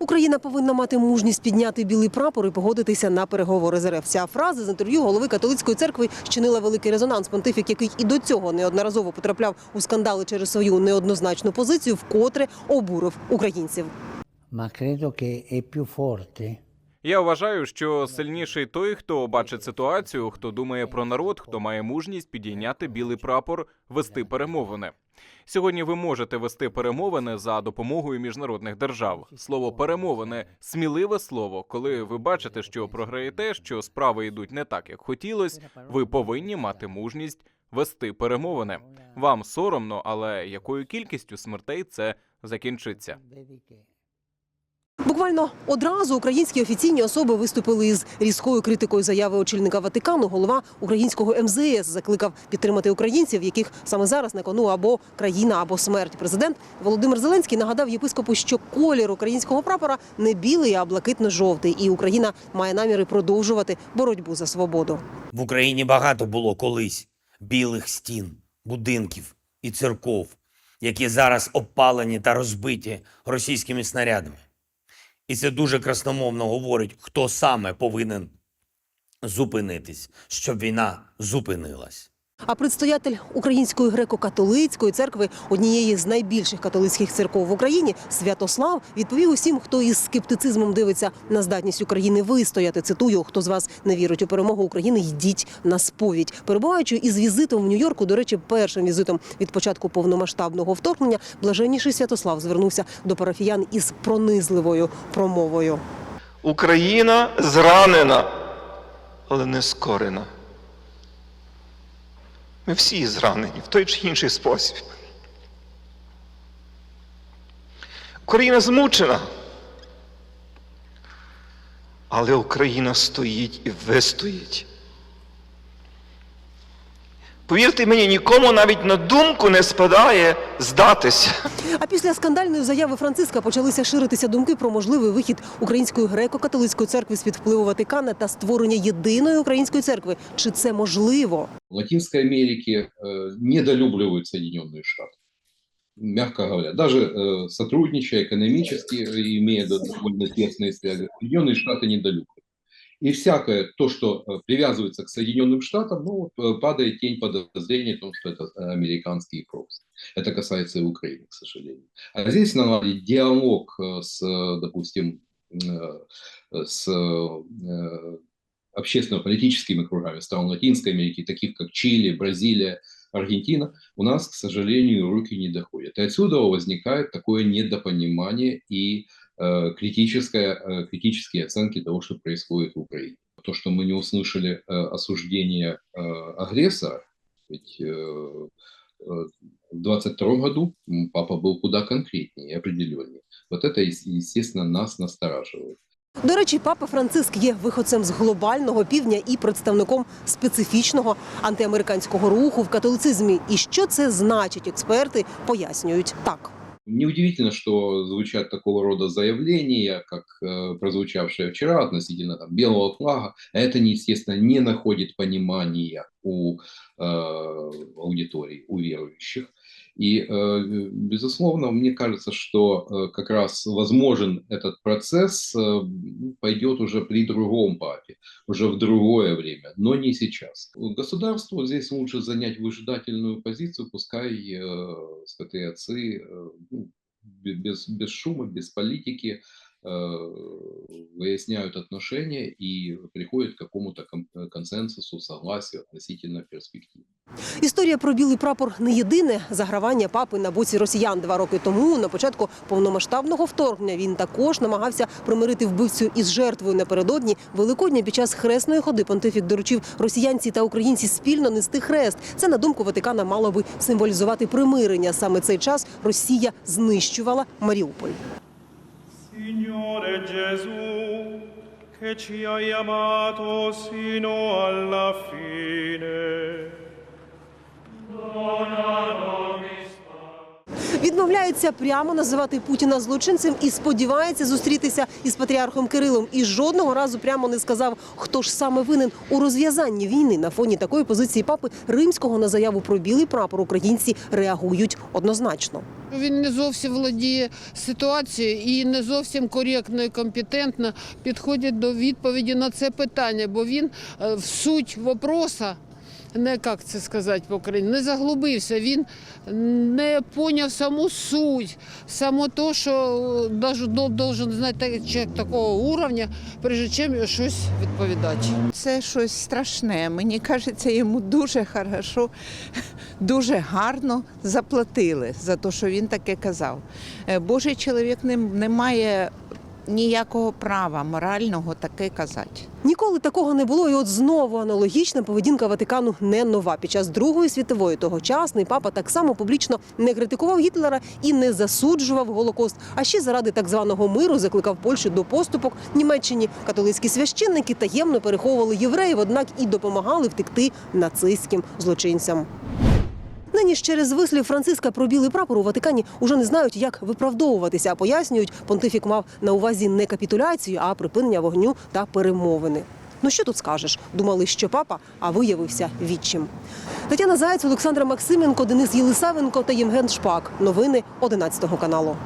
Україна повинна мати мужність підняти білий прапор і погодитися на переговори з РФ. Ця фраза з інтерв'ю голови католицької церкви щинила великий резонанс. Понтифік, який і до цього неодноразово потрапляв у скандали через свою неоднозначну позицію, вкотре обурив українців. ma credo che è più forte Я вважаю, що сильніший той, хто бачить ситуацію, хто думає про народ, хто має мужність підійняти білий прапор, вести перемовини. Сьогодні ви можете вести перемовини за допомогою міжнародних держав. Слово перемовини сміливе слово. Коли ви бачите, що програєте, що справи йдуть не так, як хотілось, ви повинні мати мужність вести перемовини. Вам соромно, але якою кількістю смертей це закінчиться? Буквально одразу українські офіційні особи виступили із різкою критикою заяви очільника Ватикану. Голова українського МЗС закликав підтримати українців, яких саме зараз на кону або країна, або смерть. Президент Володимир Зеленський нагадав єпископу, що колір українського прапора не білий, а блакитно-жовтий, і Україна має наміри продовжувати боротьбу за свободу. В Україні багато було колись білих стін, будинків і церков, які зараз обпалені та розбиті російськими снарядами. І це дуже красномовно говорить, хто саме повинен зупинитись, щоб війна зупинилась. А предстоятель Української греко-католицької церкви, однієї з найбільших католицьких церков в Україні, Святослав, відповів усім, хто із скептицизмом дивиться на здатність України вистояти. Цитую, хто з вас не вірить у перемогу України, йдіть на сповідь. Перебуваючи із візитом в Нью-Йорку, до речі, першим візитом від початку повномасштабного вторгнення, блаженніший Святослав звернувся до парафіян із пронизливою промовою. Україна зранена, але не скорена. Ми всі зранені в той чи інший спосіб. Україна змучена. Але Україна стоїть і вистоїть. Повірте мені, нікому навіть на думку не спадає здатися. А після скандальної заяви Франциска почалися ширитися думки про можливий вихід української греко-католицької церкви з під впливу Ватикана та створення єдиної української церкви. Чи це можливо? В Латинской Америке э, недолюбливают Соединенные Штаты. Мягко говоря, даже э, сотрудничая экономически, э, имея до- довольно тесные связи, Соединенные Штаты недолюбливают. И всякое то, что э, привязывается к Соединенным Штатам, ну, э, падает тень подозрения о том, что это э, американский профси. Это касается и Украины, к сожалению. А здесь наладить диалог с, допустим, с общественно-политическими кругами стран Латинской Америки, таких как Чили, Бразилия, Аргентина, у нас, к сожалению, руки не доходят. И отсюда возникает такое недопонимание и э, критическое, э, критические оценки того, что происходит в Украине. То, что мы не услышали э, осуждение э, агрессора, ведь э, э, в 22 году папа был куда конкретнее и определеннее. Вот это, ес- естественно, нас настораживает. До речі, папа Франциск є виходцем з глобального півдня і представником специфічного антиамериканського руху в католицизмі. І що це значить? Експерти пояснюють так. Неудивительно, что звучат такого рода заявления, как э, прозвучавшее вчера относительно там, белого флага. А Это, естественно, не находит понимания у э, аудитории, у верующих. И, э, безусловно, мне кажется, что э, как раз возможен этот процесс э, пойдет уже при другом папе, уже в другое время, но не сейчас. Государству здесь лучше занять выжидательную позицию, пускай святые отцы ну, бе- без, без шума, без политики выясняют отношения и приходят к какому-то кон- консенсусу, согласию относительно перспектив. Історія про білий прапор не єдине загравання папи на боці росіян два роки тому. На початку повномасштабного вторгнення він також намагався примирити вбивцю із жертвою напередодні Великодня під час хресної ходи. Понтифік доручив росіянці та українці спільно нести хрест. Це на думку Ватикана мало би символізувати примирення. Саме цей час Росія знищувала Маріуполь. Signore Gesù, che ci hai amato sino alla fine. Відмовляється прямо називати Путіна злочинцем і сподівається зустрітися із патріархом Кирилом. І жодного разу прямо не сказав, хто ж саме винен у розв'язанні війни. На фоні такої позиції папи римського на заяву про білий прапор українці реагують однозначно. Він не зовсім володіє ситуацією і не зовсім коректно і компетентно підходить до відповіді на це питання, бо він е, в суть вопроса. Не як це сказати по Україні, не заглубився. Він не поняв саму суть, само то, що е, должен знати чоловік такого уровня, прежде чим щось відповідати. Це щось страшне. Мені кажеться, йому дуже хорошо, дуже гарно заплатили за те, що він таке казав. Е, Божий чоловік не, не має ніякого права морального таке казати. Ніколи такого не було, і от знову аналогічна поведінка Ватикану не нова. Під час Другої світової тогочасний папа так само публічно не критикував Гітлера і не засуджував Голокост. А ще заради так званого миру закликав Польщу до поступок Німеччині. Католицькі священники таємно переховували євреїв, однак і допомагали втекти нацистським злочинцям. Нині ж через вислів Франциска про білий прапор у Ватикані уже не знають, як виправдовуватися. Пояснюють, понтифік мав на увазі не капітуляцію, а припинення вогню та перемовини. Ну що тут скажеш? Думали, що папа, а виявився відчим. Тетяна Заєць, Олександра Максименко, Денис Єлисавенко та Євген Шпак. Новини 11 каналу.